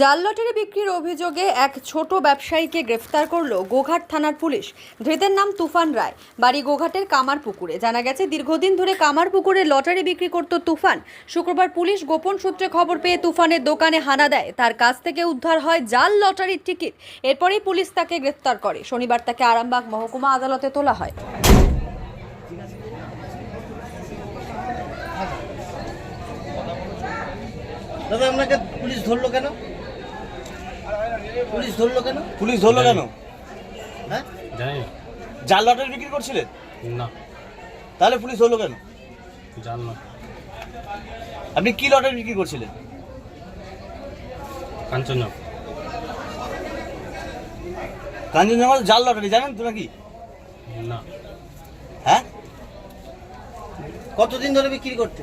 জাল লটারি বিক্রির অভিযোগে এক ছোট ব্যবসায়ীকে গ্রেফতার করল গোঘাট থানার পুলিশ। ধৃতের নাম তুফান রায়। বাড়ি গোঘাটের কামারপুকুরে। জানা গেছে, দীর্ঘদিন ধরে কামারপুকুরে লটারি বিক্রি করত তুফান। শুক্রবার পুলিশ গোপন সূত্রে খবর পেয়ে তুফানের দোকানে হানা দেয়। তার কাছ থেকে উদ্ধার হয় জাল লটারির টিকিট। এরপরেই পুলিশ তাকে গ্রেফতার করে। শনিবার তাকে আরামবাগ মহকুমা আদালতে তোলা হয়। দাদা, আপনাকে পুলিশ ধরলো কেন? পুলিশ ধরলো কেন? পুলিশ ধরলো কেন? হ্যাঁ? জানি। না। জাল লটারি বিক্রি করছিলেন? না। তাহলে পুলিশ ধরলো কেন? জান না। আপনি কি লটারি বিক্রি করছিলেন? কাঞ্চনজঙ্ঘা। কাঞ্চনজঙ্ঘা জাল লটারি জানেন তো নাকি? না। হ্যাঁ? কতদিন ধরে বিক্রি করতে